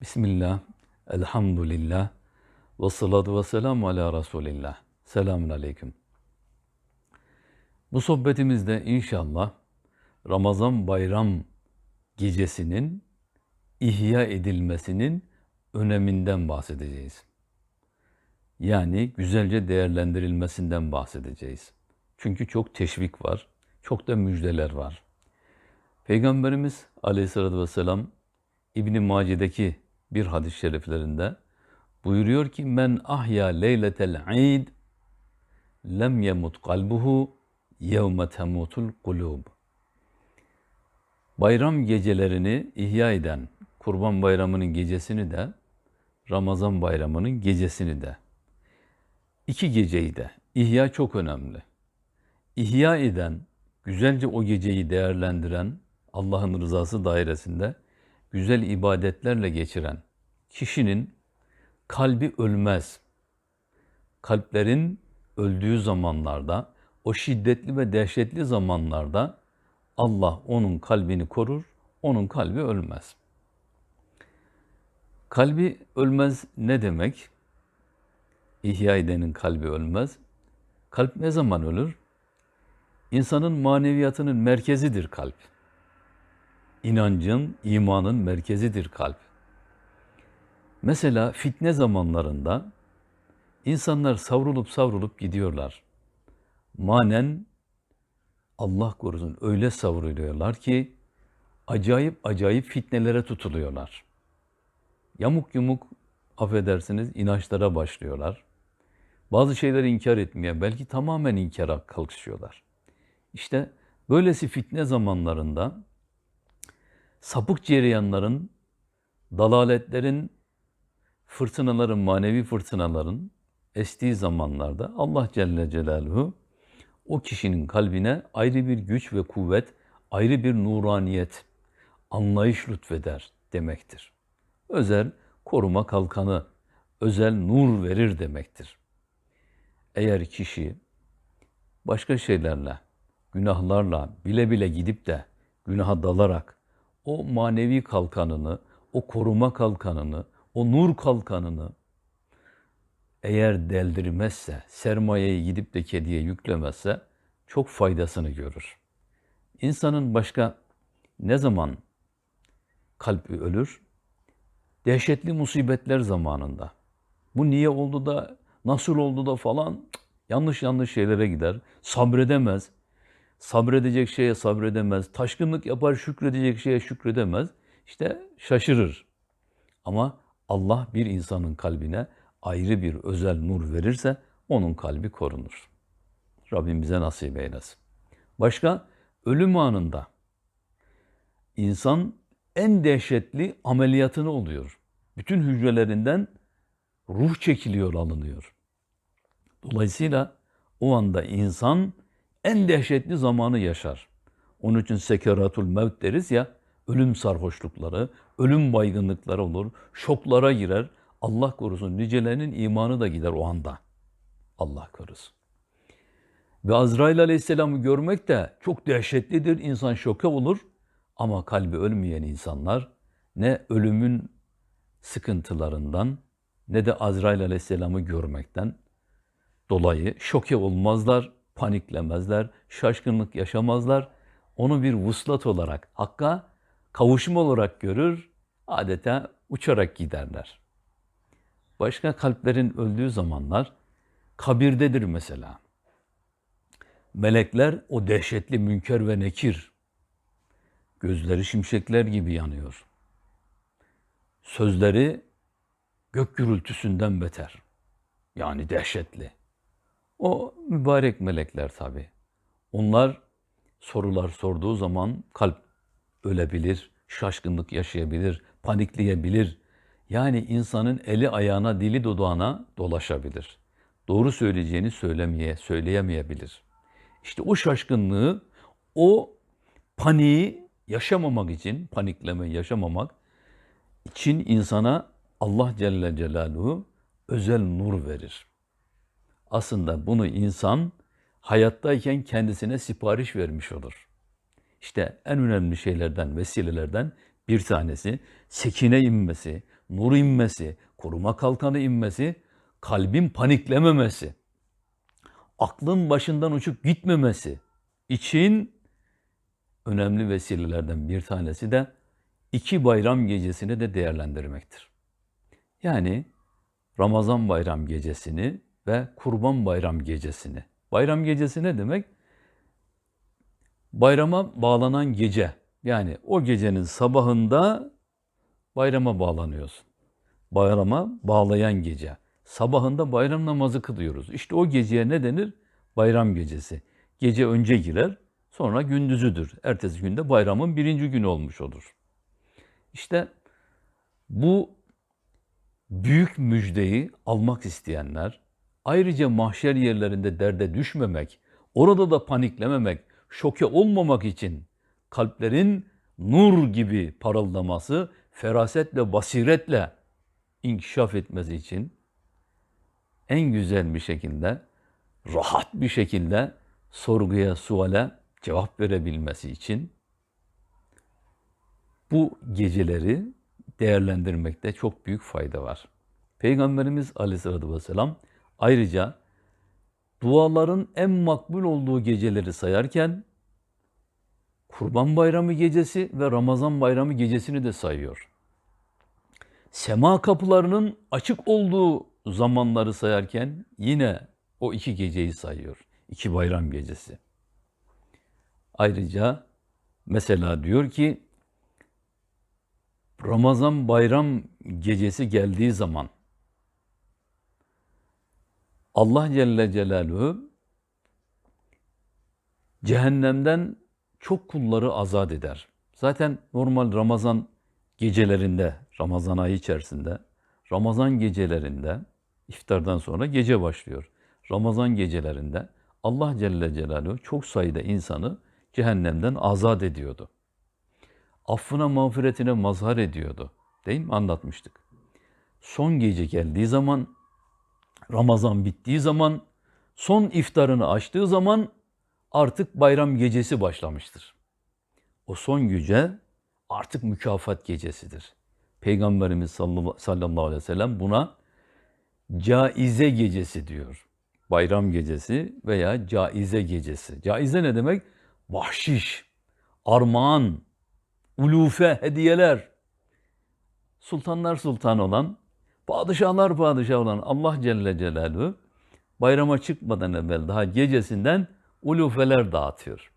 Bismillah, elhamdülillah, ve salatu ve selamu ala Resulillah. Selamun aleyküm. Bu sohbetimizde inşallah Ramazan bayram gecesinin ihya edilmesinin öneminden bahsedeceğiz. Yani güzelce değerlendirilmesinden bahsedeceğiz. Çünkü çok teşvik var, çok da müjdeler var. Peygamberimiz aleyhissalatü vesselam İbn-i Mace'deki bir hadis-i şeriflerinde buyuruyor ki men ahya leyletel id lem yemut kalbuhu yevme temutul kulub. Bayram gecelerini ihya eden Kurban Bayramı'nın gecesini de Ramazan Bayramı'nın gecesini de iki geceyi de ihya çok önemli. İhya eden, güzelce o geceyi değerlendiren Allah'ın rızası dairesinde güzel ibadetlerle geçiren kişinin kalbi ölmez. Kalplerin öldüğü zamanlarda, o şiddetli ve dehşetli zamanlarda Allah onun kalbini korur, onun kalbi ölmez. Kalbi ölmez ne demek? İhya edenin kalbi ölmez. Kalp ne zaman ölür? İnsanın maneviyatının merkezidir kalp. İnancın, imanın merkezidir kalp. Mesela fitne zamanlarında insanlar savrulup savrulup gidiyorlar. Manen Allah korusun öyle savruluyorlar ki acayip acayip fitnelere tutuluyorlar. Yamuk yumuk affedersiniz inançlara başlıyorlar. Bazı şeyleri inkar etmeye belki tamamen inkara kalkışıyorlar. İşte böylesi fitne zamanlarında sapık cereyanların, dalaletlerin, fırtınaların, manevi fırtınaların estiği zamanlarda Allah Celle Celaluhu o kişinin kalbine ayrı bir güç ve kuvvet, ayrı bir nuraniyet, anlayış lütfeder demektir. Özel koruma kalkanı, özel nur verir demektir. Eğer kişi başka şeylerle, günahlarla bile bile gidip de günaha dalarak o manevi kalkanını, o koruma kalkanını, o nur kalkanını eğer deldirmezse, sermayeyi gidip de kediye yüklemezse çok faydasını görür. İnsanın başka ne zaman kalbi ölür? Dehşetli musibetler zamanında. Bu niye oldu da, nasıl oldu da falan yanlış yanlış şeylere gider. Sabredemez. Sabredecek şeye sabredemez. Taşkınlık yapar şükredecek şeye şükredemez. İşte şaşırır. Ama Allah bir insanın kalbine ayrı bir özel nur verirse onun kalbi korunur. Rabbim bize nasip eylesin. Başka ölüm anında insan en dehşetli ameliyatını oluyor. Bütün hücrelerinden ruh çekiliyor, alınıyor. Dolayısıyla o anda insan en dehşetli zamanı yaşar. Onun için sekeratul mevt deriz ya, ölüm sarhoşlukları, ölüm baygınlıkları olur, şoklara girer. Allah korusun nicelerinin imanı da gider o anda. Allah korusun. Ve Azrail Aleyhisselam'ı görmek de çok dehşetlidir. İnsan şoka olur. Ama kalbi ölmeyen insanlar ne ölümün sıkıntılarından ne de Azrail Aleyhisselam'ı görmekten dolayı şoke olmazlar, paniklemezler, şaşkınlık yaşamazlar. Onu bir vuslat olarak, Hakk'a kavuşma olarak görür, adeta uçarak giderler. Başka kalplerin öldüğü zamanlar kabirdedir mesela. Melekler o dehşetli münker ve nekir, gözleri şimşekler gibi yanıyor. Sözleri gök gürültüsünden beter. Yani dehşetli. O mübarek melekler tabi. Onlar sorular sorduğu zaman kalp ölebilir, şaşkınlık yaşayabilir, panikleyebilir. Yani insanın eli ayağına, dili dudağına dolaşabilir. Doğru söyleyeceğini söylemeye, söyleyemeyebilir. İşte o şaşkınlığı, o paniği yaşamamak için, panikleme yaşamamak için insana Allah Celle Celaluhu özel nur verir. Aslında bunu insan hayattayken kendisine sipariş vermiş olur. İşte en önemli şeylerden, vesilelerden bir tanesi sekine inmesi, nur inmesi, koruma kalkanı inmesi, kalbin paniklememesi, aklın başından uçup gitmemesi için önemli vesilelerden bir tanesi de iki bayram gecesini de değerlendirmektir. Yani Ramazan bayram gecesini ve Kurban bayram gecesini. Bayram gecesi ne demek? Bayrama bağlanan gece. Yani o gecenin sabahında bayrama bağlanıyorsun. Bayrama bağlayan gece. Sabahında bayram namazı kılıyoruz. İşte o geceye ne denir? Bayram gecesi. Gece önce girer, sonra gündüzüdür. Ertesi günde bayramın birinci günü olmuş olur. İşte bu büyük müjdeyi almak isteyenler, ayrıca mahşer yerlerinde derde düşmemek, orada da paniklememek, şoke olmamak için kalplerin nur gibi parıldaması, ferasetle, basiretle inkişaf etmesi için en güzel bir şekilde, rahat bir şekilde sorguya, suale cevap verebilmesi için bu geceleri değerlendirmekte çok büyük fayda var. Peygamberimiz Aleyhisselatü Vesselam ayrıca duaların en makbul olduğu geceleri sayarken Kurban Bayramı gecesi ve Ramazan Bayramı gecesini de sayıyor. Sema kapılarının açık olduğu zamanları sayarken yine o iki geceyi sayıyor. İki bayram gecesi. Ayrıca mesela diyor ki Ramazan bayram gecesi geldiği zaman Allah Celle Celaluhu cehennemden çok kulları azat eder. Zaten normal Ramazan gecelerinde, Ramazan ayı içerisinde, Ramazan gecelerinde, iftardan sonra gece başlıyor. Ramazan gecelerinde Allah Celle Celaluhu çok sayıda insanı cehennemden azat ediyordu. Affına mağfiretine mazhar ediyordu. Değil mi? Anlatmıştık. Son gece geldiği zaman, Ramazan bittiği zaman, son iftarını açtığı zaman artık bayram gecesi başlamıştır. O son gece artık mükafat gecesidir. Peygamberimiz sallallahu aleyhi ve sellem buna caize gecesi diyor. Bayram gecesi veya caize gecesi. Caize ne demek? Bahşiş, armağan, ulufe, hediyeler. Sultanlar sultan olan, padişahlar padişah olan Allah Celle Celaluhu bayrama çıkmadan evvel daha gecesinden ulufeler dağıtıyor.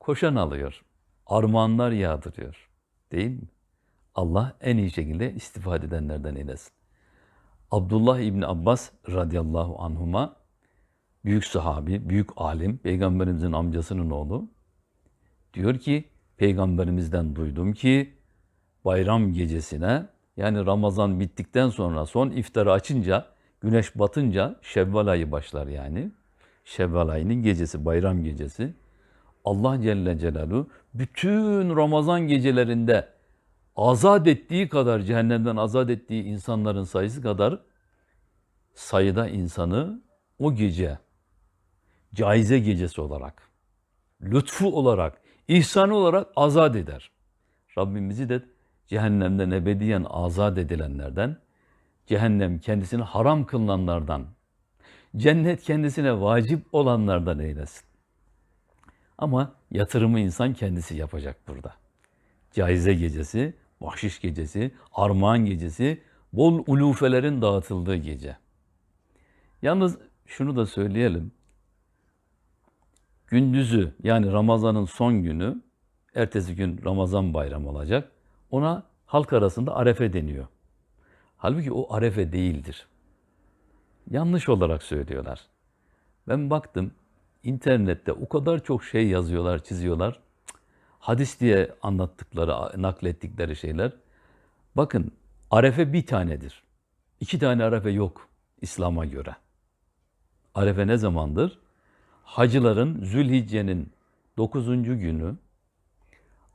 Koşan alıyor. Armağanlar yağdırıyor. Değil mi? Allah en iyi şekilde istifade edenlerden eylesin. Abdullah İbni Abbas radıyallahu anhuma büyük sahabi, büyük alim, peygamberimizin amcasının oğlu diyor ki peygamberimizden duydum ki bayram gecesine yani Ramazan bittikten sonra son iftarı açınca güneş batınca Şevval ayı başlar yani. Şevval ayının gecesi, bayram gecesi. Allah Celle Celaluhu bütün Ramazan gecelerinde azat ettiği kadar, cehennemden azat ettiği insanların sayısı kadar sayıda insanı o gece caize gecesi olarak, lütfu olarak, ihsanı olarak azat eder. Rabbimizi de cehennemden ebediyen azat edilenlerden, cehennem kendisini haram kılınanlardan, cennet kendisine vacip olanlardan eylesin. Ama yatırımı insan kendisi yapacak burada. Caize gecesi, bahşiş gecesi, armağan gecesi, bol ulufelerin dağıtıldığı gece. Yalnız şunu da söyleyelim. Gündüzü yani Ramazan'ın son günü, ertesi gün Ramazan bayramı olacak. Ona halk arasında arefe deniyor. Halbuki o arefe değildir. Yanlış olarak söylüyorlar. Ben baktım internette o kadar çok şey yazıyorlar, çiziyorlar. Hadis diye anlattıkları, naklettikleri şeyler. Bakın arefe bir tanedir. İki tane arefe yok İslam'a göre. Arefe ne zamandır? Hacıların Zülhicce'nin 9. günü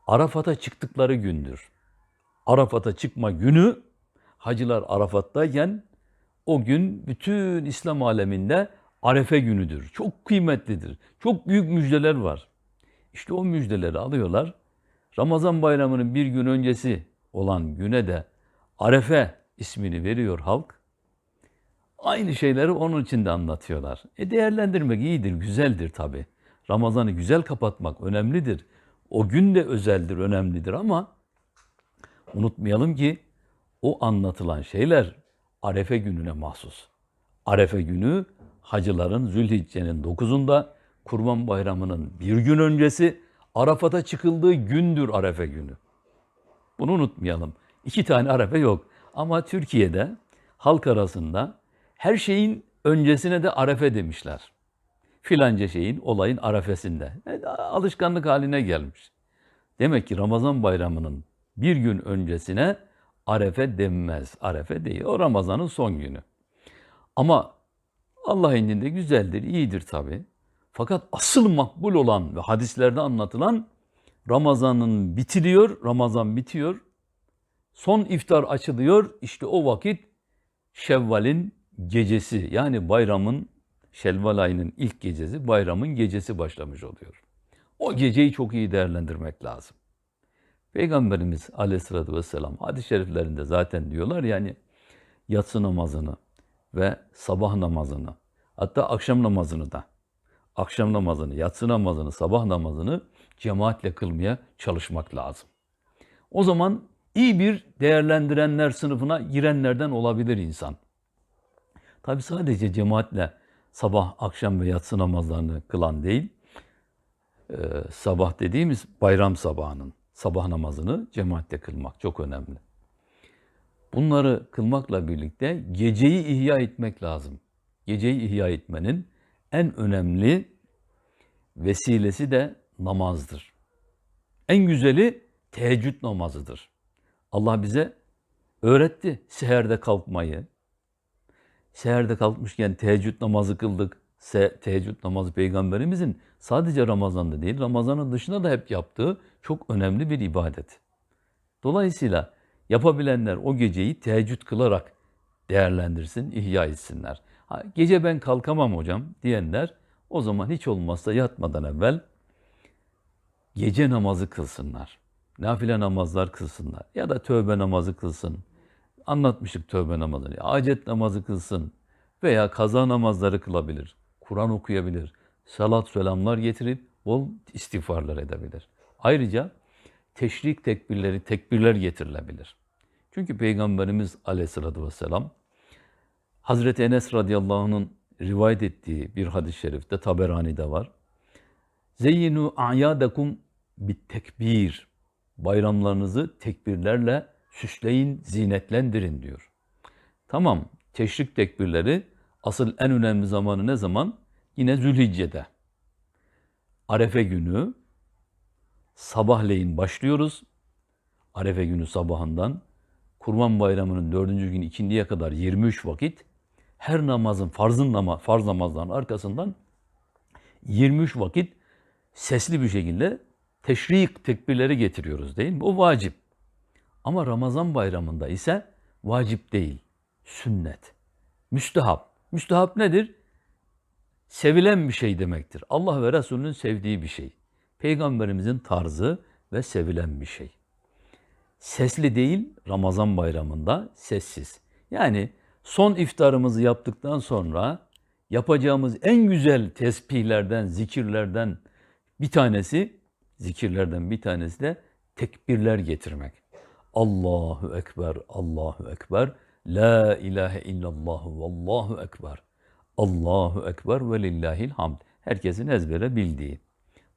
Arafat'a çıktıkları gündür. Arafat'a çıkma günü hacılar Arafat'tayken o gün bütün İslam aleminde Arefe günüdür. Çok kıymetlidir. Çok büyük müjdeler var. İşte o müjdeleri alıyorlar. Ramazan bayramının bir gün öncesi olan güne de Arefe ismini veriyor halk. Aynı şeyleri onun için de anlatıyorlar. E değerlendirmek iyidir, güzeldir tabi. Ramazan'ı güzel kapatmak önemlidir. O gün de özeldir, önemlidir ama unutmayalım ki o anlatılan şeyler Arefe gününe mahsus. Arefe günü hacıların Zülhicce'nin 9'unda Kurban Bayramı'nın bir gün öncesi Arafat'a çıkıldığı gündür Arefe günü. Bunu unutmayalım. İki tane Arefe yok. Ama Türkiye'de halk arasında her şeyin öncesine de Arefe demişler. Filanca şeyin, olayın arefesinde. E, alışkanlık haline gelmiş. Demek ki Ramazan bayramının bir gün öncesine Arefe denmez. Arefe değil. O Ramazan'ın son günü. Ama Allah indinde güzeldir, iyidir tabi. Fakat asıl makbul olan ve hadislerde anlatılan Ramazan'ın bitiliyor, Ramazan bitiyor. Son iftar açılıyor. İşte o vakit Şevval'in gecesi yani bayramın Şevval ayının ilk gecesi, bayramın gecesi başlamış oluyor. O geceyi çok iyi değerlendirmek lazım. Peygamberimiz aleyhissalatü vesselam hadis-i şeriflerinde zaten diyorlar yani yatsı namazını ve sabah namazını hatta akşam namazını da akşam namazını, yatsı namazını, sabah namazını cemaatle kılmaya çalışmak lazım. O zaman iyi bir değerlendirenler sınıfına girenlerden olabilir insan. Tabi sadece cemaatle sabah, akşam ve yatsı namazlarını kılan değil, sabah dediğimiz bayram sabahının sabah namazını cemaatle kılmak çok önemli. Bunları kılmakla birlikte geceyi ihya etmek lazım. Geceyi ihya etmenin en önemli vesilesi de namazdır. En güzeli teheccüd namazıdır. Allah bize öğretti seherde kalkmayı. Seherde kalkmışken teheccüd namazı kıldık. Se teheccüd namazı peygamberimizin sadece Ramazan'da değil, Ramazan'ın dışında da hep yaptığı çok önemli bir ibadet. Dolayısıyla yapabilenler o geceyi teheccüd kılarak değerlendirsin, ihya etsinler. Ha, gece ben kalkamam hocam diyenler o zaman hiç olmazsa yatmadan evvel gece namazı kılsınlar. Nafile namazlar kılsınlar. Ya da tövbe namazı kılsın. Anlatmıştık tövbe namazını. Acet namazı kılsın. Veya kaza namazları kılabilir. Kur'an okuyabilir. Salat selamlar getirip bol istiğfarlar edebilir. Ayrıca teşrik tekbirleri, tekbirler getirilebilir. Çünkü Peygamberimiz aleyhissalatü vesselam Hazreti Enes radıyallahu anh'ın rivayet ettiği bir hadis-i şerifte Taberani'de var. Zeyyinu a'yadakum bit tekbir. Bayramlarınızı tekbirlerle süsleyin, zinetlendirin diyor. Tamam, teşrik tekbirleri asıl en önemli zamanı ne zaman? Yine Zülhicce'de. Arefe günü sabahleyin başlıyoruz. Arefe günü sabahından Kurban Bayramı'nın dördüncü gün ikindiye kadar 23 vakit her namazın, farzın nama, farz namazların arkasından 23 vakit sesli bir şekilde teşrik tekbirleri getiriyoruz değil mi? O vacip. Ama Ramazan bayramında ise vacip değil, sünnet, müstehap. Müstehap nedir? Sevilen bir şey demektir. Allah ve Resulünün sevdiği bir şey. Peygamberimizin tarzı ve sevilen bir şey. Sesli değil, Ramazan bayramında sessiz. Yani son iftarımızı yaptıktan sonra yapacağımız en güzel tesbihlerden, zikirlerden bir tanesi, zikirlerden bir tanesi de tekbirler getirmek. Allahu Ekber, Allahu Ekber, La ilahe illallah, Allahu Ekber. Allahu Ekber ve lillahil hamd. Herkesin ezbere bildiği.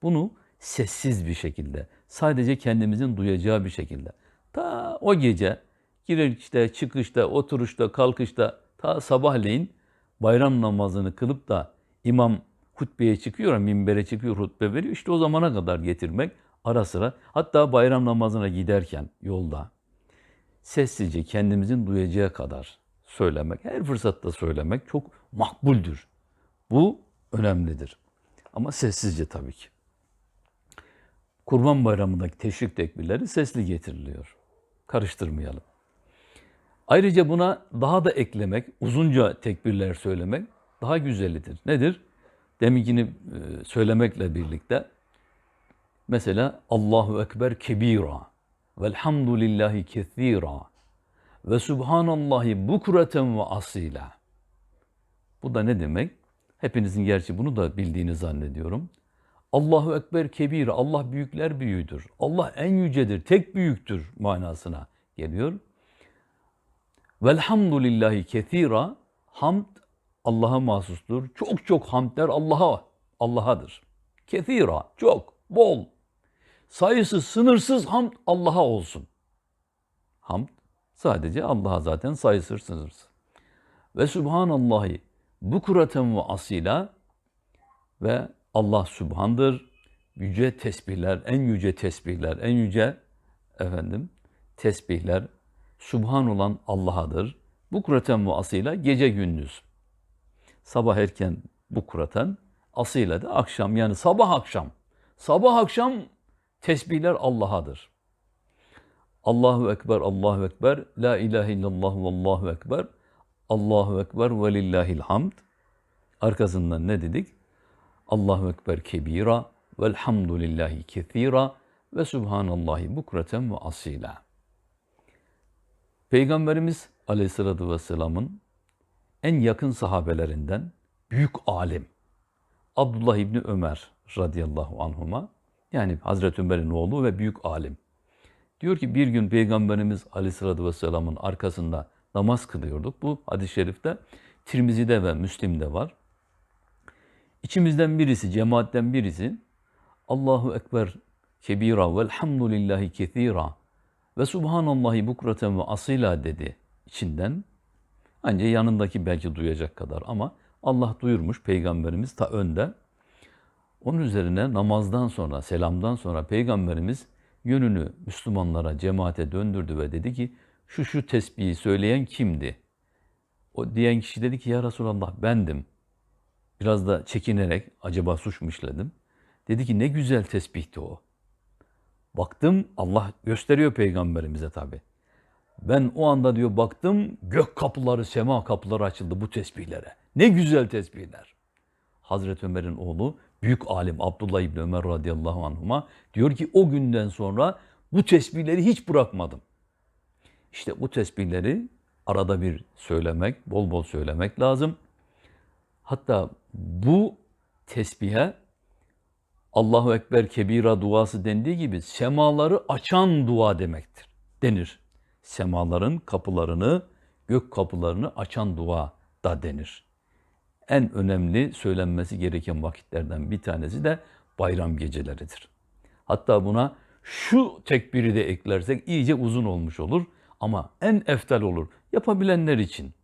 Bunu sessiz bir şekilde, sadece kendimizin duyacağı bir şekilde. Ta o gece girişte, çıkışta, oturuşta, kalkışta ta sabahleyin bayram namazını kılıp da imam hutbeye çıkıyor, minbere çıkıyor, hutbe veriyor. İşte o zamana kadar getirmek ara sıra. Hatta bayram namazına giderken yolda sessizce kendimizin duyacağı kadar söylemek, her fırsatta söylemek çok makbuldür. Bu önemlidir. Ama sessizce tabii ki. Kurban Bayramı'ndaki teşrik tekbirleri sesli getiriliyor. Karıştırmayalım. Ayrıca buna daha da eklemek, uzunca tekbirler söylemek daha güzelidir. Nedir? Deminkini e, söylemekle birlikte mesela Allahu Ekber kebira velhamdülillahi kethira ve subhanallahi bukreten ve asila. Bu da ne demek? Hepinizin gerçi bunu da bildiğini zannediyorum. Allahu Ekber kebir, Allah büyükler büyüğüdür. Allah en yücedir, tek büyüktür manasına geliyor. Velhamdülillahi kethira, hamd Allah'a mahsustur. Çok çok hamdler Allah'a, Allah'adır. Kethira, çok, bol. Sayısız, sınırsız hamd Allah'a olsun. Hamd sadece Allah'a zaten sayısız, sınırsız. Ve Subhanallahi bukraten ve asila ve Allah Subhan'dır. Yüce tesbihler, en yüce tesbihler, en yüce efendim tesbihler Subhan olan Allah'adır. Bukraten ve asila gece gündüz. Sabah erken bukraten, asile de akşam yani sabah akşam. Sabah akşam tesbihler Allah'adır. Allahu Ekber, Allahu Ekber, La ilahe illallah ve Allahu Ekber, Allahu Ekber ve lillahil hamd. Arkasından ne dedik? Allahu Ekber kebira velhamdülillahi kethira ve subhanallahi bukreten ve asila. Peygamberimiz aleyhissalatü vesselamın en yakın sahabelerinden büyük alim Abdullah İbni Ömer radıyallahu anhuma yani Hazreti Ömer'in oğlu ve büyük alim. Diyor ki bir gün Peygamberimiz aleyhissalatü vesselamın arkasında namaz kılıyorduk. Bu hadis-i şerifte Tirmizi'de ve Müslim'de var. İçimizden birisi, cemaatten birisi Allahu Ekber kebira velhamdülillahi kethira ve subhanallahi bukraten ve asila dedi içinden. Ancak yanındaki belki duyacak kadar ama Allah duyurmuş peygamberimiz ta önde. Onun üzerine namazdan sonra, selamdan sonra peygamberimiz yönünü Müslümanlara, cemaate döndürdü ve dedi ki şu şu tesbihi söyleyen kimdi? O diyen kişi dedi ki ya Resulallah bendim. Biraz da çekinerek acaba suç mu işledim? Dedi ki ne güzel tesbihti o. Baktım Allah gösteriyor peygamberimize tabi. Ben o anda diyor baktım gök kapıları, sema kapıları açıldı bu tesbihlere. Ne güzel tesbihler. Hazreti Ömer'in oğlu büyük alim Abdullah İbni Ömer radıyallahu anhuma diyor ki o günden sonra bu tesbihleri hiç bırakmadım. İşte bu tesbihleri arada bir söylemek, bol bol söylemek lazım. Hatta bu tesbihe Allahu Ekber kebira duası dendiği gibi semaları açan dua demektir denir. Semaların kapılarını, gök kapılarını açan dua da denir. En önemli söylenmesi gereken vakitlerden bir tanesi de bayram geceleridir. Hatta buna şu tekbiri de eklersek iyice uzun olmuş olur ama en eftal olur yapabilenler için.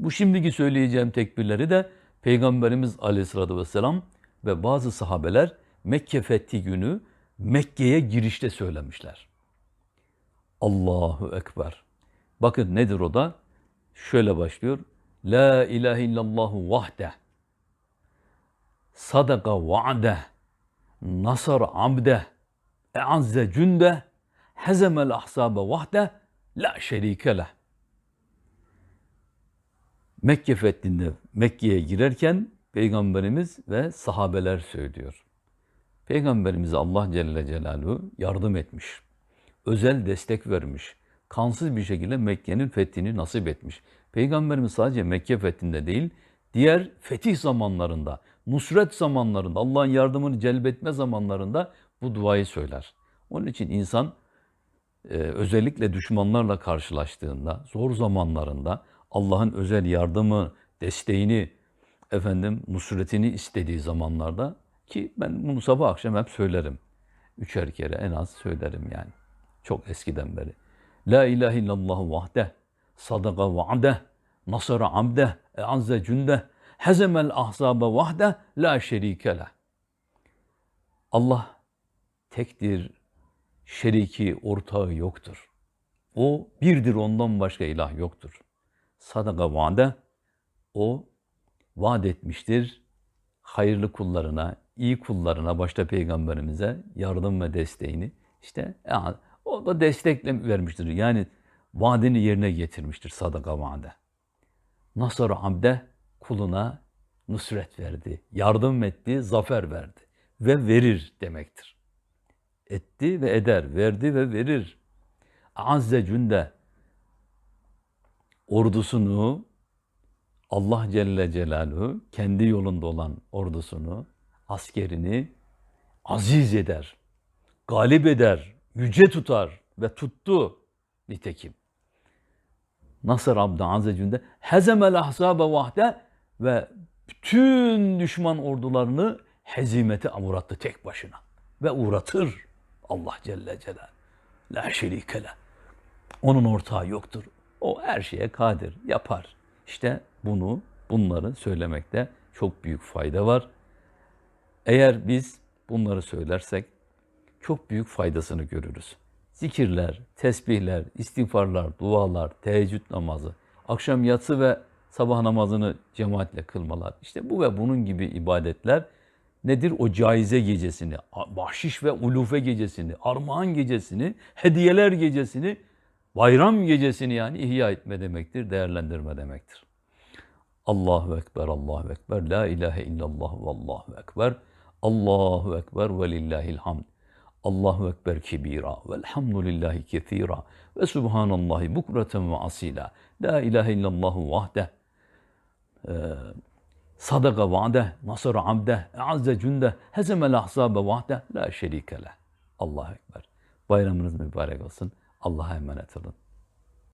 Bu şimdiki söyleyeceğim tekbirleri de Peygamberimiz Aleyhisselatü Vesselam ve bazı sahabeler Mekke fethi günü Mekke'ye girişte söylemişler. Allahu Ekber. Bakın nedir o da? Şöyle başlıyor. La ilahe illallahu vahde. Sadaka va'de. Nasar abde. E'azze cünde. Hezemel ahsabe vahde. La şerike leh. Mekke fethinde Mekke'ye girerken Peygamberimiz ve sahabeler söylüyor. Peygamberimize Allah Celle Celaluhu yardım etmiş. Özel destek vermiş. Kansız bir şekilde Mekke'nin fethini nasip etmiş. Peygamberimiz sadece Mekke fethinde değil, diğer fetih zamanlarında, nusret zamanlarında, Allah'ın yardımını celbetme zamanlarında bu duayı söyler. Onun için insan e, özellikle düşmanlarla karşılaştığında, zor zamanlarında Allah'ın özel yardımı, desteğini, efendim nusretini istediği zamanlarda ki ben bunu sabah akşam hep söylerim. Üçer kere en az söylerim yani. Çok eskiden beri. La ilahe illallah vahdeh, sadaka vaadeh, nasara abdeh, eazze cündeh, hezemel ahzabe vahdeh, la şerike leh. Allah tektir, şeriki, ortağı yoktur. O birdir, ondan başka ilah yoktur. Sadaka vaade, o vaat etmiştir. Hayırlı kullarına, iyi kullarına, başta peygamberimize yardım ve desteğini. işte yani o da destekle vermiştir. Yani vaadini yerine getirmiştir sadaka vaade. Nasar abde kuluna nusret verdi, yardım etti, zafer verdi ve verir demektir. Etti ve eder, verdi ve verir. Azze cünde ordusunu Allah Celle Celaluhu kendi yolunda olan ordusunu, askerini aziz eder, galip eder, yüce tutar ve tuttu nitekim. Nasır Abd Azze Cünde hezemel ahzabe vahde ve bütün düşman ordularını hezimete uğrattı tek başına. Ve uğratır Allah Celle Celal. La şerike leh. Onun ortağı yoktur. O her şeye kadir, yapar. İşte bunu, bunları söylemekte çok büyük fayda var. Eğer biz bunları söylersek çok büyük faydasını görürüz. Zikirler, tesbihler, istiğfarlar, dualar, teheccüd namazı, akşam yatsı ve sabah namazını cemaatle kılmalar. İşte bu ve bunun gibi ibadetler nedir? O caize gecesini, bahşiş ve ulufe gecesini, armağan gecesini, hediyeler gecesini, bayram gecesini yani ihya etme demektir, değerlendirme demektir. Allahu Ekber, Allahu Ekber, La ilahe illallah ve Allahu Ekber, Allahu Ekber ve lillahil hamd. Allahu Ekber kebira velhamdülillahi kethira ve subhanallahi bukreten ve asila. La ilahe illallah vahde. Ee, sadaka va'deh, nasara abdeh, azze cünde, hezemel ahzabe vahde, la şerike leh. Allahu Ekber. Bayramınız mübarek olsun. Allah'a emanet olun.